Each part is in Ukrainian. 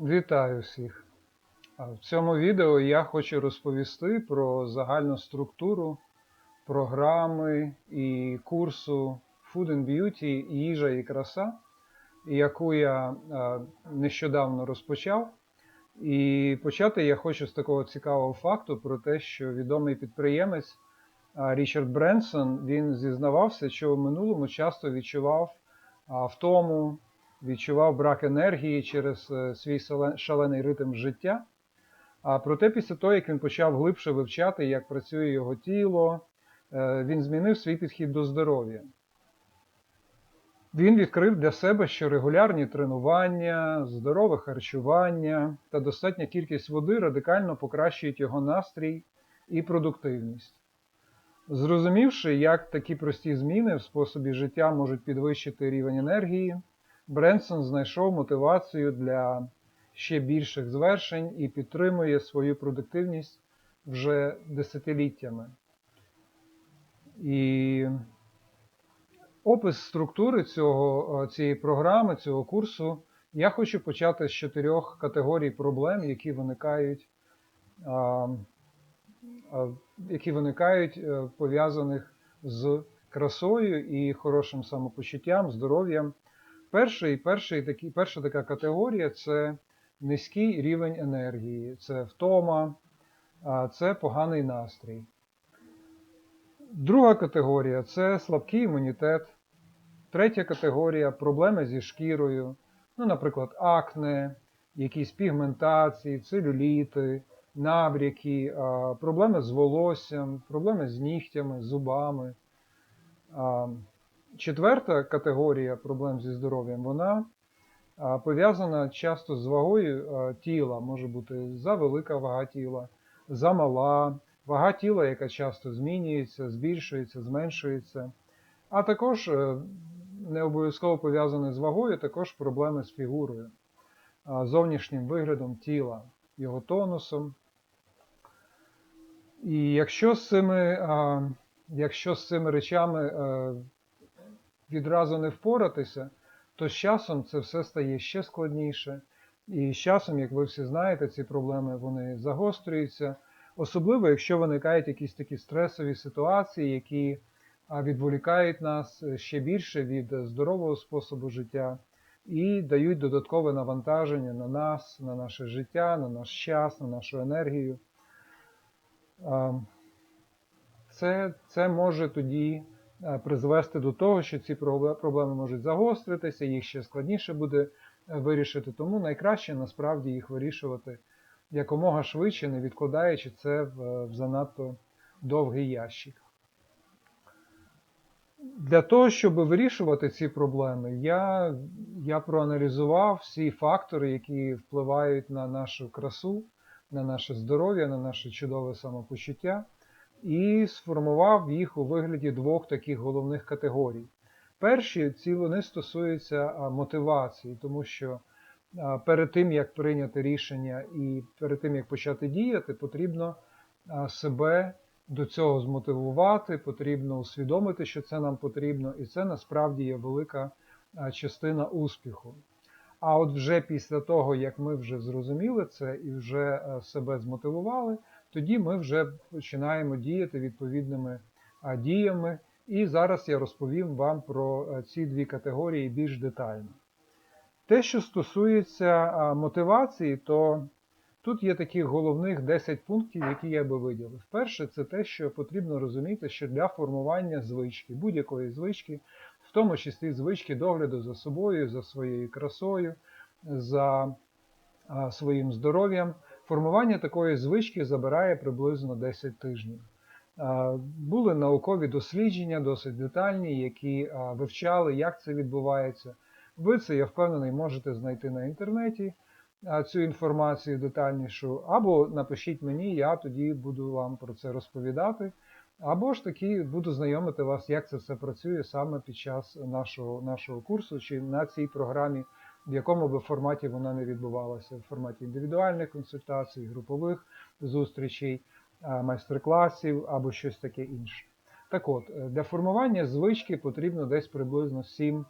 Вітаю всіх! В цьому відео я хочу розповісти про загальну структуру програми і курсу Food and Beauty їжа і краса, яку я нещодавно розпочав. І почати я хочу з такого цікавого факту про те, що відомий підприємець Річард Бренсон він зізнавався, що в минулому часто відчував втому, відчував брак енергії через е, свій шалений ритм життя. А проте, після того, як він почав глибше вивчати, як працює його тіло, е, він змінив свій підхід до здоров'я. Він відкрив для себе, що регулярні тренування, здорове харчування та достатня кількість води радикально покращують його настрій і продуктивність. Зрозумівши, як такі прості зміни в способі життя можуть підвищити рівень енергії, Бренсон знайшов мотивацію для ще більших звершень і підтримує свою продуктивність вже десятиліттями. І опис структури цього, е, цієї програми, цього курсу, я хочу почати з чотирьох категорій проблем, які виникають, а, а, які виникають е, пов'язаних з красою і хорошим самопочуттям, здоров'ям. Перший, перший, такий, перша така категорія це низький рівень енергії, це втома, це поганий настрій. Друга категорія це слабкий імунітет. Третя категорія проблеми зі шкірою, ну, наприклад, акне, якісь пігментації, целюліти, набряки, проблеми з волоссям, проблеми з нігтями, зубами. Четверта категорія проблем зі здоров'ям, вона пов'язана часто з вагою тіла, може бути завелика вага тіла, замала, вага тіла, яка часто змінюється, збільшується, зменшується. А також е, не обов'язково пов'язане з вагою, також проблеми з фігурою, зовнішнім виглядом тіла, його тонусом. І якщо з цими, якщо з цими речами е, відразу не впоратися, то з часом це все стає ще складніше. І з часом, як ви всі знаєте, ці проблеми вони загострюються, особливо якщо виникають якісь такі стресові ситуації, які відволікають нас ще більше від здорового способу життя і дають додаткове навантаження на нас, на наше життя, на наш час, на нашу енергію. Це, це може тоді призвести до того, що ці проблеми можуть загостритися, їх ще складніше буде е, вирішити. Тому найкраще насправді їх вирішувати якомога швидше, не відкладаючи це в, в занадто довгий ящик. Для того, щоб вирішувати ці проблеми, я, я проаналізував всі фактори, які впливають на нашу красу, на наше здоров'я, на наше чудове самопочуття, і сформував їх у вигляді двох таких головних категорій. Перші ці вони стосуються мотивації, тому що перед тим, як прийняти рішення і перед тим, як почати діяти, потрібно себе до цього змотивувати, потрібно усвідомити, що це нам потрібно, і це насправді є велика частина успіху. А от вже після того, як ми вже зрозуміли це і вже е, себе змотивували, тоді ми вже починаємо діяти відповідними діями. І зараз я розповім вам про е, ці дві категорії більш детально. Те, що стосується мотивації, то тут є таких головних 10 пунктів, які я би виділив. Перше, це те, що потрібно розуміти, що для формування звички, будь-якої звички, тому числі звички догляду за собою, за своєю красою, за своїм здоров'ям, формування такої звички забирає приблизно 10 тижнів. Були наукові дослідження, досить детальні, які вивчали, як це відбувається. Ви це, я впевнений, можете знайти на інтернеті цю інформацію детальнішу, або напишіть мені, я тоді буду вам про це розповідати. Або ж таки буду знайомити вас, як це все працює саме під час нашого, нашого курсу чи на цій програмі, в якому би форматі вона не відбувалася, в форматі індивідуальних консультацій, групових зустрічей, майстер-класів або щось таке інше. Так от, е, для формування звички потрібно десь приблизно 7,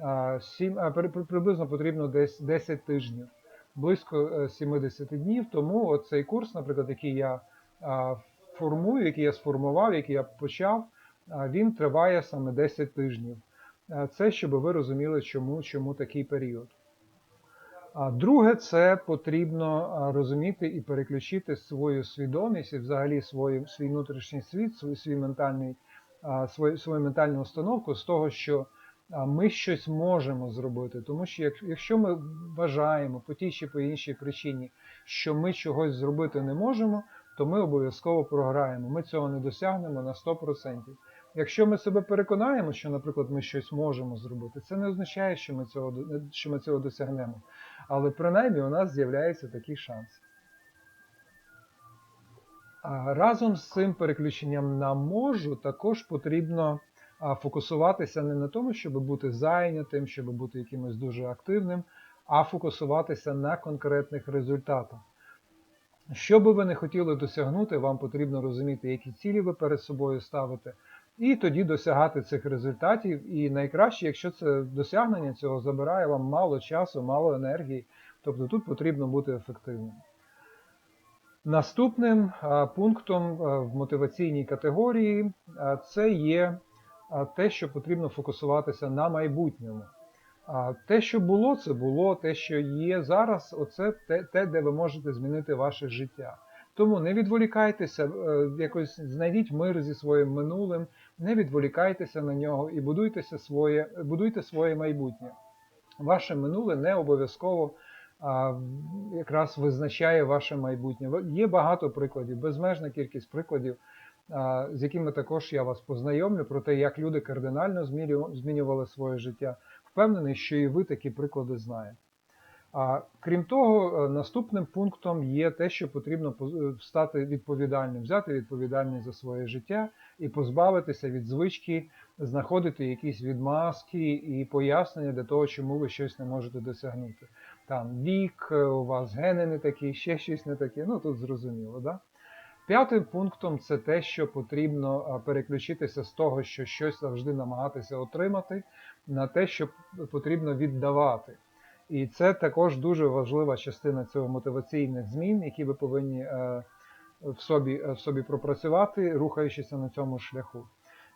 а, 7 а, при- при- приблизно потрібно десь 10 тижнів. близько е, 70 днів. Тому цей курс, наприклад, який я а, формую, який я сформував, який я почав, він триває саме 10 тижнів. Це щоб ви розуміли, чому, чому такий період. А друге, це потрібно розуміти і переключити свою свідомість і взагалі свій, свій внутрішній світ, свій, свій ментальний, свою, свою ментальну установку з того, що ми щось можемо зробити. Тому що якщо ми вважаємо по тій чи по іншій причині, що ми чогось зробити не можемо, то ми обов'язково програємо. Ми цього не досягнемо на 100%. Якщо ми себе переконаємо, що, наприклад, ми щось можемо зробити, це не означає, що ми цього, що ми цього досягнемо. Але принаймні у нас з'являється такий шанс. Разом з цим переключенням на можу також потрібно фокусуватися не на тому, щоб бути зайнятим, щоб бути якимось дуже активним, а фокусуватися на конкретних результатах. Що би ви не хотіли досягнути, вам потрібно розуміти, які цілі ви перед собою ставите, і тоді досягати цих результатів. І найкраще, якщо це досягнення цього забирає вам мало часу, мало енергії, тобто тут потрібно бути ефективним. Наступним пунктом в мотиваційній категорії це є те, що потрібно фокусуватися на майбутньому. А те, що було, це було, те, що є зараз, оце те, те, де ви можете змінити ваше життя. Тому не відволікайтеся, е, якось знайдіть мир зі своїм минулим, не відволікайтеся на нього і будуйтеся своє, будуйте своє майбутнє. Ваше минуле не обов'язково якраз визначає ваше майбутнє. Є багато прикладів, безмежна кількість прикладів, з якими також я вас познайомлю про те, як люди кардинально змінювали своє життя. Впевнений, що і ви такі приклади знаєте. А крім того, е, наступним пунктом є те, що потрібно е, стати відповідальним, взяти відповідальність за своє життя і позбавитися від звички знаходити якісь відмазки і пояснення для того, чому ви щось не можете досягнути. Там вік, е, у вас гени не такі, ще щось не таке. Ну тут зрозуміло, да? П'ятим пунктом це те, що потрібно переключитися з того, що щось завжди намагатися отримати, на те, що потрібно віддавати. І це також дуже важлива частина цього мотиваційних змін, які ви повинні е, в собі, е, в собі пропрацювати, рухаючися на цьому шляху.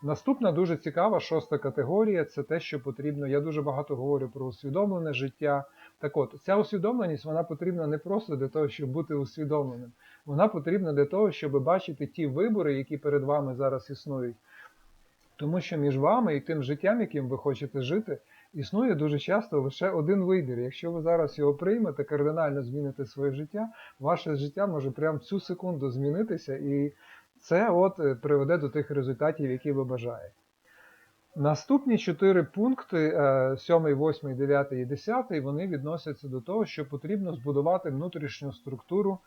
Наступна дуже цікава шоста категорія це те, що потрібно. Я дуже багато говорю про усвідомлене життя. Так от, ця усвідомленість вона потрібна не просто для того, щоб бути усвідомленим. Вона потрібна для того, щоб бачити ті вибори, які перед вами зараз існують. Тому що між вами і тим життям, яким ви хочете жити, існує дуже часто лише один вибір. Якщо ви зараз його приймете, кардинально зміните своє життя, ваше життя може прямо цю секунду змінитися, і це от е, приведе до тих результатів, які ви бажаєте. Наступні чотири пункти, 7, 8, 9 і 10, вони відносяться до того, що потрібно збудувати внутрішню структуру.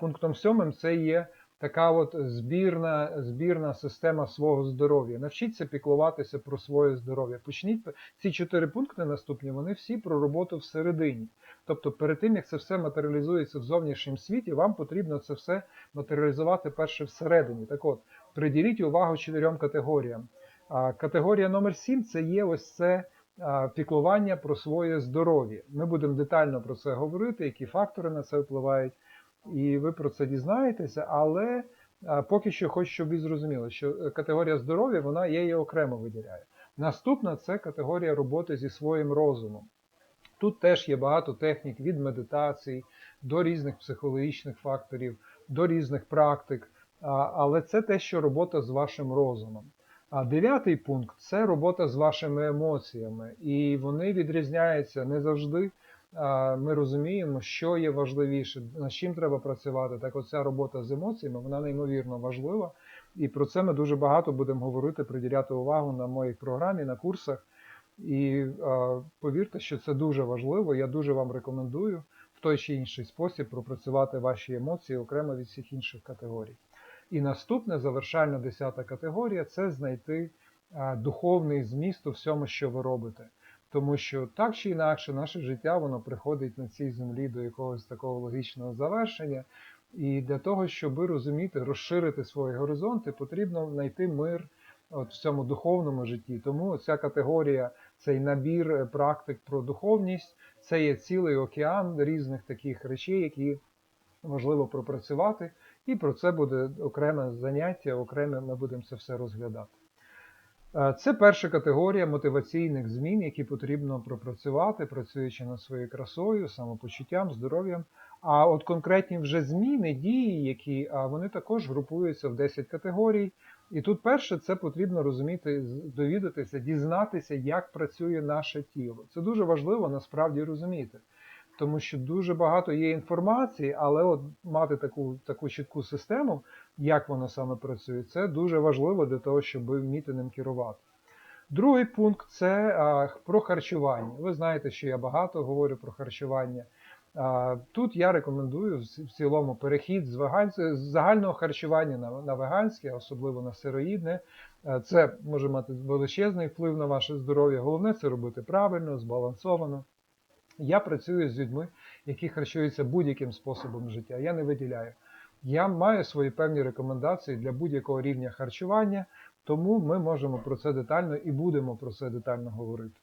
Пунктом 7 це є така от збірна, збірна система свого здоров'я. Навчіться піклуватися про своє здоров'я. Почніть ці чотири пункти наступні, вони всі про роботу всередині. Тобто, перед тим як це все матеріалізується в зовнішньому світі, вам потрібно це все матеріалізувати перше всередині. Так от, приділіть увагу чотирьом категоріям. Категорія номер 7 це є ось це піклування про своє здоров'я. Ми будемо детально про це говорити, які фактори на це впливають, і ви про це дізнаєтеся, але поки що хочу, щоб ви зрозуміли, що е, категорія здоров'я вона є і окремо виділяє. Наступна це категорія роботи зі своїм розумом. Тут теж є багато технік від медитацій до різних психологічних факторів, до різних практик, але це те, що робота з вашим розумом. А дев'ятий пункт це робота з вашими емоціями, і вони відрізняються не завжди. Ми розуміємо, що є важливіше, над чим треба працювати. Так, оця робота з емоціями вона неймовірно важлива. І про це ми дуже багато будемо говорити, приділяти увагу на моїй програмі, на курсах. І повірте, що це дуже важливо. Я дуже вам рекомендую в той чи інший спосіб пропрацювати ваші емоції окремо від всіх інших категорій. І наступна завершальна десята категорія це знайти духовний зміст у всьому, що ви робите. Тому що так чи інакше наше життя воно приходить на цій землі до якогось такого логічного завершення. І для того, щоб розуміти, розширити свої горизонти, потрібно знайти мир от в цьому духовному житті. Тому ця категорія цей набір е, практик про духовність. Це є цілий океан різних таких речей, які важливо пропрацювати, і про це буде окреме заняття, окреме ми будемо це все розглядати. Е, Це перша категорія мотиваційних змін, які потрібно пропрацювати, працюючи над своєю красою, самопочуттям, здоров'ям. А от конкретні вже зміни, дії, які вони також групуються в 10 категорій. І тут перше, це потрібно розуміти, довідатися, дізнатися, як працює наше тіло. Це дуже важливо насправді розуміти. Тому що дуже багато є інформації, але от мати таку, таку чітку систему, як воно саме працює, це дуже важливо для того, щоб вміти ним керувати. Другий пункт це а, про харчування. Ви знаєте, що я багато говорю про харчування. А, Тут я рекомендую в цілому перехід з, веган... з загального харчування на, на веганське, особливо на сироїдне. Е, Це може мати величезний вплив на ваше здоров'я. Головне це робити правильно, збалансовано. Я працюю з людьми, які харчуються будь-яким способом життя. Я не виділяю. Я маю свої певні рекомендації для будь-якого рівня харчування, тому ми можемо про це детально і будемо про це детально говорити.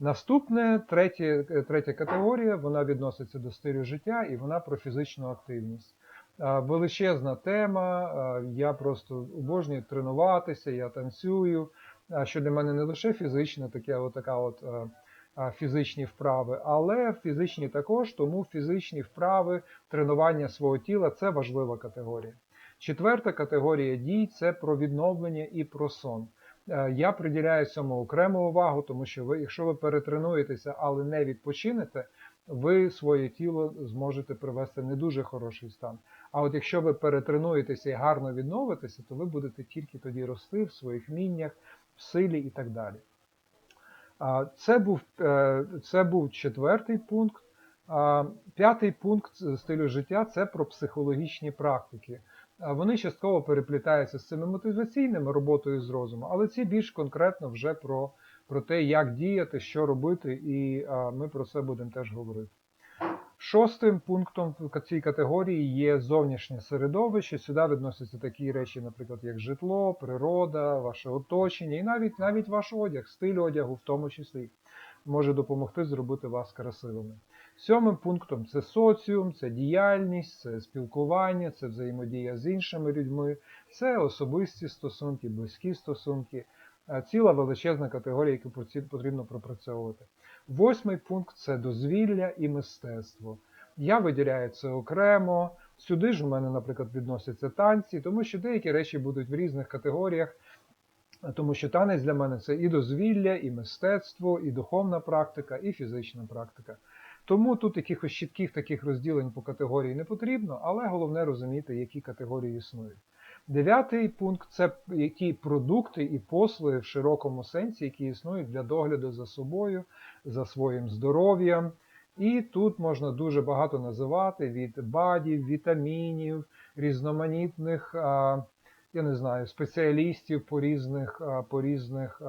Наступне, третє, е, третя категорія, вона відноситься до стилю життя і вона про фізичну активність. Величезна тема, я просто обожнюю тренуватися, я танцюю. Що для мене не лише фізичне, таке от така от а, фізичні вправи, але фізичні також, тому фізичні вправи, тренування свого тіла це важлива категорія. Четверта категорія дій це про відновлення і про сон. Е, Я приділяю цьому окрему увагу, тому що ви, якщо ви перетренуєтеся, але не відпочинете, ви своє тіло зможете привести не дуже хороший стан. А от якщо ви перетренуєтеся і гарно відновитеся, то ви будете тільки тоді рости в своїх вміннях, в силі і так далі. Це був, е, це був четвертий пункт. П'ятий пункт стилю життя це про психологічні практики. Вони частково переплітаються з цими мотиваційними роботою з розумом, але ці більш конкретно вже про, про те, як діяти, що робити, і ми про це будемо теж говорити. Шостим пунктом в цій категорії є зовнішнє середовище. Сюди відносяться такі речі, наприклад, як житло, природа, ваше оточення і навіть навіть ваш одяг, стиль одягу, в тому числі, може допомогти зробити вас красивими. Сьомим пунктом це соціум, це діяльність, це спілкування, це взаємодія з іншими людьми, це особисті стосунки, близькі стосунки, ціла величезна категорія, яку потрібно пропрацьовувати. Восьмий пункт це дозвілля і мистецтво. Я виділяю це окремо. Сюди ж у мене, наприклад, відносяться танці, тому що деякі речі будуть в різних категоріях, тому що танець для мене це і дозвілля, і мистецтво, і духовна практика, і фізична практика. Тому тут якихось чітких таких розділень по категорії не потрібно, але головне розуміти, які категорії існують. Дев'ятий пункт це які продукти і послуги в широкому сенсі, які існують для догляду за собою, за своїм здоров'ям. І тут можна дуже багато називати від БАДів, вітамінів, різноманітних, я не знаю, спеціалістів по різних, по різних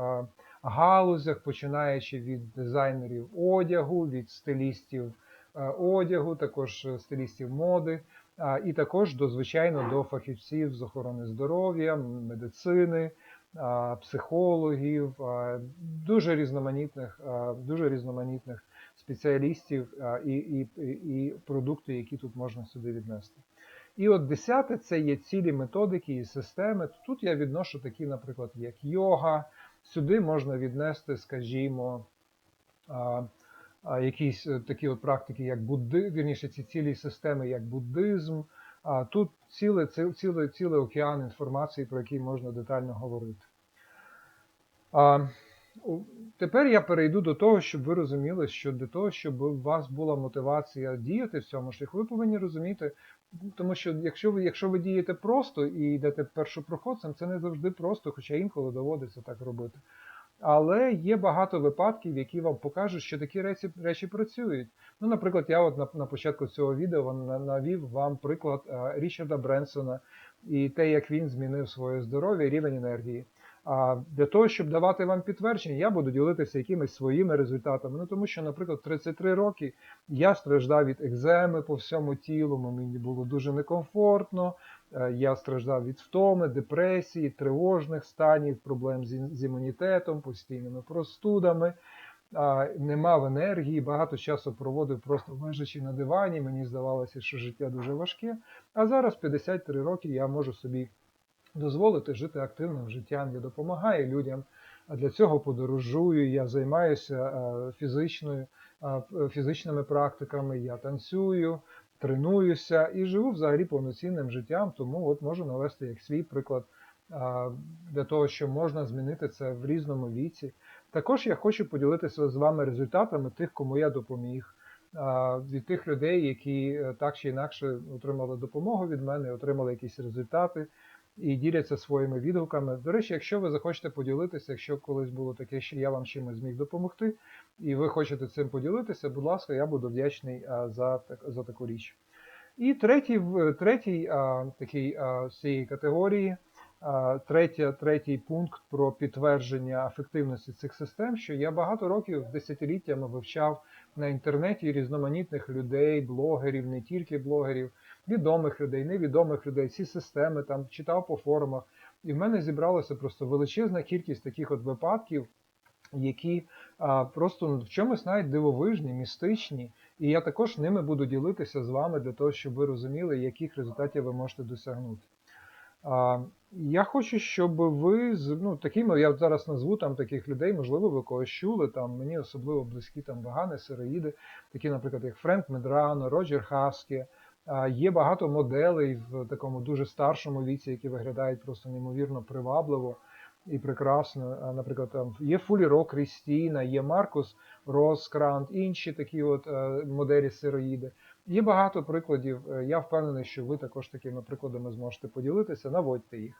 галузях, починаючи від дизайнерів одягу, від стилістів одягу, також е, стилістів моди, і також до звичайно до фахівців з охорони здоров'я, медицини, психологів, дуже різноманітних, дуже різноманітних спеціалістів і, і, і продукти, які тут можна сюди віднести. І от десяте це є цілі методики і системи. Тут я відношу такі, наприклад, як йога. Сюди можна віднести, скажімо, якісь е, такі от практики, як будди, вірніше, ці цілі системи, як буддизм. А тут цілий, цілий, цілий океан інформації, про який можна детально говорити. А, Тепер я перейду до того, щоб ви розуміли, що для того, щоб у вас була мотивація діяти в цьому шляху, ви повинні розуміти, тому що якщо ви, якщо ви дієте просто і йдете першопроходцем, це не завжди просто, хоча інколи доводиться так робити. Але є багато випадків, які вам покажуть, що такі речі, речі працюють. Ну, наприклад, я от на, на початку цього відео навів вам приклад а, Річарда Бренсона і те, як він змінив своє здоров'я і рівень енергії. А для того, щоб давати вам підтвердження, я буду ділитися якимись своїми результатами. Ну тому що, наприклад, в 33 роки я страждав від екземи по всьому тілу, мені було дуже некомфортно. Е, Я страждав від втоми, депресії, тривожних станів, проблем з імунітетом, постійними простудами. не мав енергії, багато часу проводив просто лежачи на дивані. Мені здавалося, що життя дуже важке. А зараз 53 роки я можу собі дозволити жити активним життям. Я допомагаю людям. А для цього подорожую, я займаюся е, фізичною, е, фізичними практиками, я танцюю, тренуюся і живу взагалі повноцінним життям, тому от можу навести як свій приклад для того, що можна змінити це в різному віці. Також я хочу поділитися з вами результатами тих, кому я допоміг, від тих людей, які е, так чи інакше отримали допомогу від мене, отримали якісь результати і діляться своїми відгуками. До речі, якщо ви захочете поділитися, якщо колись було таке, що я вам чимось зміг допомогти, і ви хочете цим поділитися, будь ласка, я буду вдячний за, за таку річ. І третій, третій такий з цієї категорії, третя, третій пункт про підтвердження ефективності цих систем, що я багато років десятиліттями вивчав на інтернеті різноманітних людей, блогерів, не тільки блогерів, відомих людей, невідомих людей, ці системи там читав по форумах. І в мене зібралася просто величезна кількість таких от випадків, які а, просто в чомусь навіть дивовижні, містичні. І я також ними буду ділитися з вами для того, щоб ви розуміли, яких результатів ви можете досягнути. А, я хочу, щоб ви ну, такими, я зараз назву там таких людей, можливо, ви когось чули, там мені особливо близькі там вагани, сироїди, такі, наприклад, як Френк Медрано, Роджер Хаскі. Є багато моделей в такому дуже старшому віці, які виглядають просто неймовірно привабливо і прекрасно. Наприклад, там є Фуліро Крістіна, є Маркус Роскрант, інші такі от е, моделі сироїди. Є багато прикладів. Е, Я впевнений, що ви також такими прикладами зможете поділитися, наводьте їх.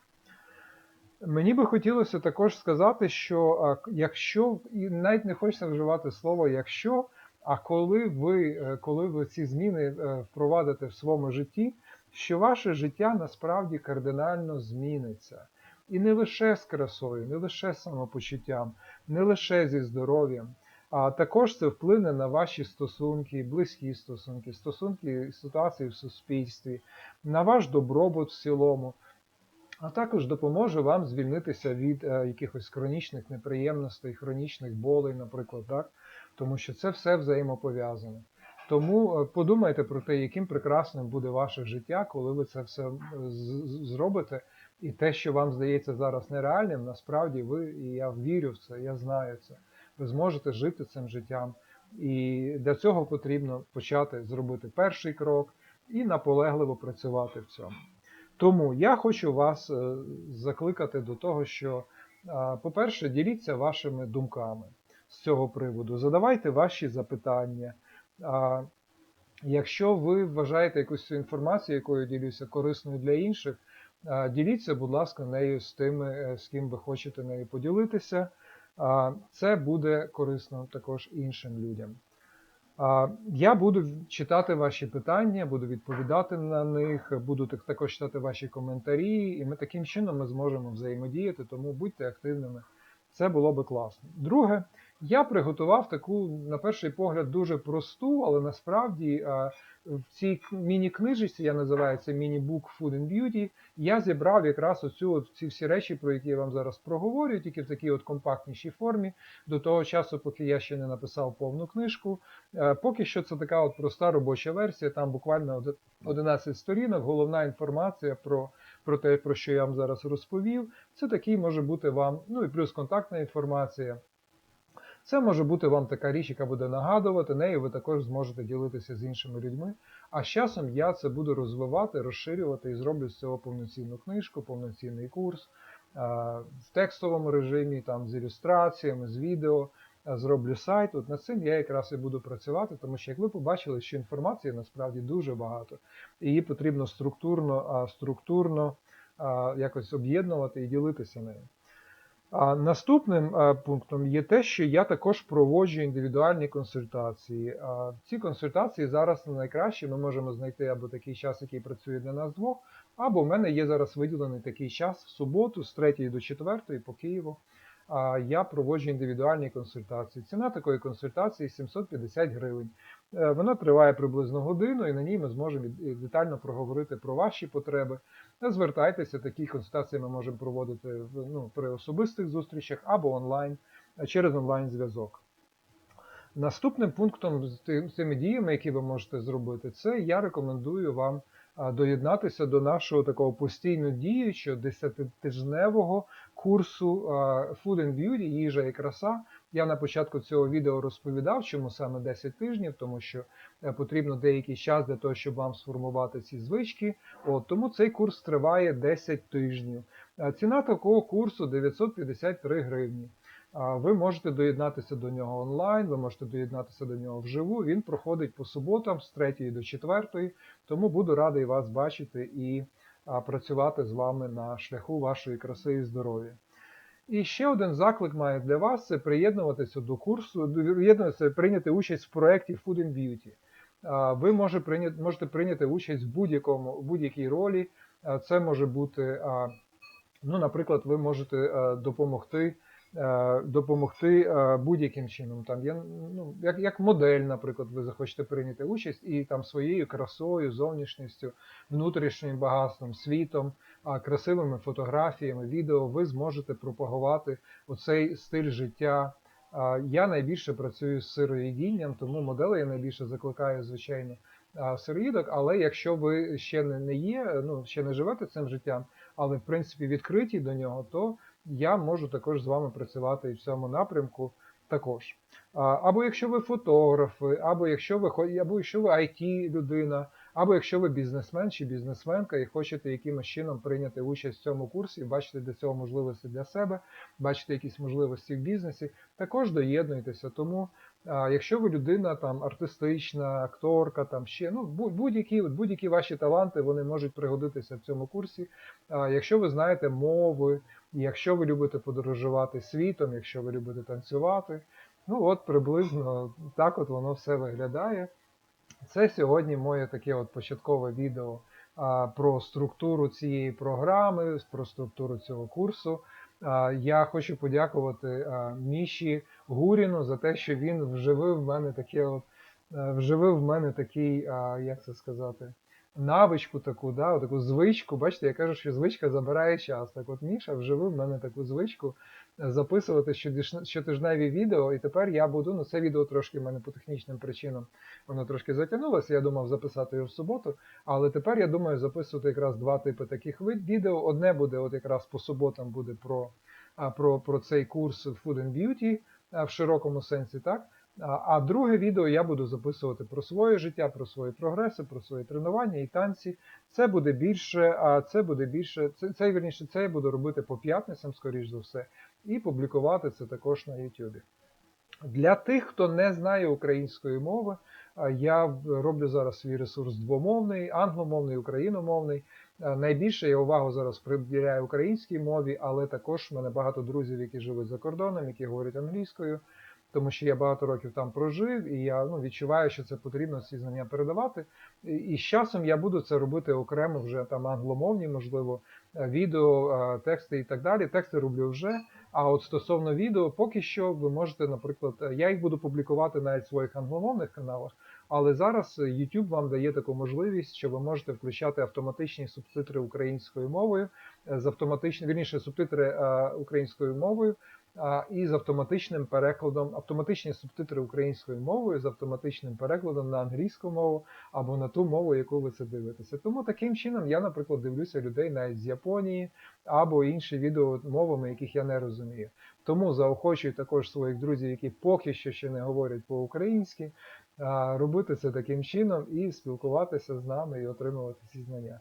Мені би хотілося також сказати, що якщо, і навіть не хочеться вживати слово якщо, а коли ви, е, коли ви ці зміни е, впровадите в своєму житті, що ваше життя насправді кардинально зміниться. І не лише з красою, не лише з самопочуттям, не лише зі здоров'ям, а також це вплине на ваші стосунки, близькі стосунки, стосунки ситуації в суспільстві, на ваш добробут в цілому, а також допоможе вам звільнитися від е, якихось хронічних неприємностей, хронічних болей, наприклад, так? Тому що це все взаємопов'язане. Тому е, подумайте про те, яким прекрасним буде ваше життя, коли ви це все е, зробите. І те, що вам здається зараз нереальним, насправді ви, і я вірю в це, я знаю це. Ви зможете жити цим життям. І для цього потрібно почати зробити перший крок і наполегливо працювати в цьому. Тому я хочу вас е, закликати до того, що, по-перше, діліться вашими думками з цього приводу, задавайте ваші запитання. А, Якщо ви вважаєте якусь цю інформацію, якою ділюся, корисною для інших, діліться, будь ласка, нею з тими, е, з ким ви хочете нею поділитися. Це буде корисно також іншим людям. Я буду читати ваші питання, буду відповідати на них, буду також читати ваші коментарі, і ми таким чином ми зможемо взаємодіяти, тому будьте активними. Це було би класно. Друге, я приготував таку, на перший погляд, дуже просту, але насправді в цій міні-книжечці, я називаю це міні-бук Food and Beauty, я зібрав якраз оцю ці всі речі, про які я вам зараз проговорю, тільки в такій от компактнішій формі, до того часу, поки я ще не написав повну книжку. Е, Поки що це така от проста робоча версія, там буквально оди- 11 сторінок, головна інформація про, про те, про що я вам зараз розповів. Це такий може бути вам, ну і плюс контактна інформація. Це може бути вам така річ, яка буде нагадувати, нею ви також зможете ділитися з іншими людьми. А з часом я це буду розвивати, розширювати і зроблю з цього повноцінну книжку, повноцінний курс в текстовому режимі, там з ілюстраціями, з відео. Зроблю сайт. От над цим я якраз і буду працювати, тому що як ви побачили, що інформації насправді дуже багато, і її потрібно структурно, структурно якось об'єднувати і ділитися нею. А наступним е, пунктом є те, що я також проводжу індивідуальні консультації. А Ці консультації зараз не найкращі. Ми можемо знайти або такий час, який працює для нас двох, або в мене є зараз виділений такий час в суботу з 3 до 4 по Києву. Я проводжу індивідуальні консультації. Ціна такої консультації 750 гривень. Е, Вона триває приблизно годину, і на ній ми зможемо детально проговорити про ваші потреби. Та Звертайтеся, такі консультації ми можемо проводити ну, при особистих зустрічах або онлайн, е, через онлайн-зв'язок. Наступним пунктом з ти- з тими діями, які ви можете зробити, це я рекомендую вам доєднатися до нашого такого постійно діючого 10-тижневого курсу Food and Beauty, їжа і краса. Я на початку цього відео розповідав, чому саме 10 тижнів, тому що е, потрібно деякий час для того, щоб вам сформувати ці звички. От, тому цей курс триває 10 тижнів. Ціна такого курсу 953 гривні. Ви можете доєднатися до нього онлайн, ви можете доєднатися до нього вживу. Він проходить по суботам з 3 до 4, тому буду радий вас бачити і працювати з вами на шляху вашої краси і здоров'я. І ще один заклик має для вас це приєднуватися до курсу, приєднуватися, прийняти участь в проєкті Food and Beauty. Ви можете прийняти участь в будь-якому будь-якій ролі. Це може бути, ну, наприклад, ви можете е, допомогти. Е, Допомогти е, будь-яким чином, там є ну як, як модель, наприклад, ви захочете прийняти участь і там своєю красою, зовнішністю, внутрішнім багатством, світом, красивими фотографіями, відео, ви зможете пропагувати оцей стиль життя. Я найбільше працюю з сироїдінням, тому моделей я найбільше закликаю, звичайно, сироїдок. Але якщо ви ще не є, ну ще не живете цим життям, але в принципі відкриті до нього, то я можу також з вами працювати і в цьому напрямку також. Або якщо ви фотографи, або якщо ви або якщо ви IT людина, або якщо ви бізнесмен чи бізнесменка і хочете якимось чином прийняти участь в цьому курсі, бачите для цього можливості для себе, бачите якісь можливості в бізнесі, також доєднуйтеся. Тому, якщо ви людина там артистична, акторка, там ще ну будь- будь-які будь-які ваші таланти вони можуть пригодитися в цьому курсі. Якщо ви знаєте мови, якщо ви любите подорожувати світом, якщо ви любите танцювати, ну от приблизно так от воно все виглядає. Це сьогодні моє таке от початкове відео а, про структуру цієї програми, про структуру цього курсу. А, Я хочу подякувати а, Міші Гуріну за те, що він вживив в мене таке от е, вживив в мене такий, а, як це сказати, навичку таку, да, таку звичку. Бачите, я кажу, що звичка забирає час. Так от Міша вживив в мене таку звичку е, записувати щотижневі відео, і тепер я буду, ну це відео трошки в мене по технічним причинам воно трошки затягнулося. Я думав записати його в суботу, але тепер я думаю записувати якраз два типи таких відео. Одне буде от якраз по суботам буде про, про, про цей курс Food and Beauty в широкому сенсі, так? А друге відео я буду записувати про своє життя, про свої прогреси, про свої тренування і танці. Це буде більше, а це буде більше, це, це вірніше, це я буду робити по п'ятницям, скоріш за все, і публікувати це також на YouTube. Для тих, хто не знає української мови, я роблю зараз свій ресурс двомовний, англомовний, україномовний. Найбільше я увагу зараз приділяю українській мові, але також в мене багато друзів, які живуть за кордоном, які говорять англійською, тому що я багато років там прожив, і я ну, відчуваю, що це потрібно ці знання передавати. І, з часом я буду це робити окремо вже там англомовні, можливо, е, відео, е, тексти і так далі. Тексти роблю вже. А от стосовно відео, поки що ви можете, наприклад, е, я їх буду публікувати навіть в своїх англомовних каналах, але зараз YouTube вам дає таку можливість, що ви можете включати автоматичні субтитри українською мовою, з автоматичним, вірніше, субтитри українською мовою. І з автоматичним перекладом, автоматичні субтитри українською мовою з автоматичним перекладом на англійську мову або на ту мову, яку ви це дивитеся. Тому таким чином я, наприклад, дивлюся людей навіть з Японії або інші відео мовами, яких я не розумію. Тому заохочую також своїх друзів, які поки що ще не говорять по-українськи, робити це таким чином і спілкуватися з нами і отримувати ці знання.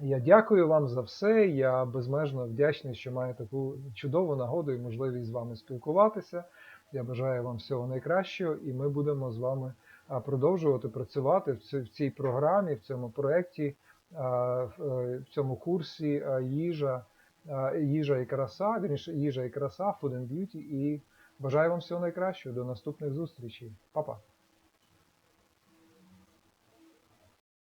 Я дякую вам за все. Я безмежно вдячний, що маю таку чудову нагоду і можливість з вами спілкуватися. Я бажаю вам всього найкращого, і ми будемо з вами продовжувати працювати в цій, програмі, в цьому проєкті, в е, цьому курсі їжа, їжа і краса, вірніше, їжа і краса, Food and Beauty. І бажаю вам всього найкращого. До наступних зустрічей. Па-па.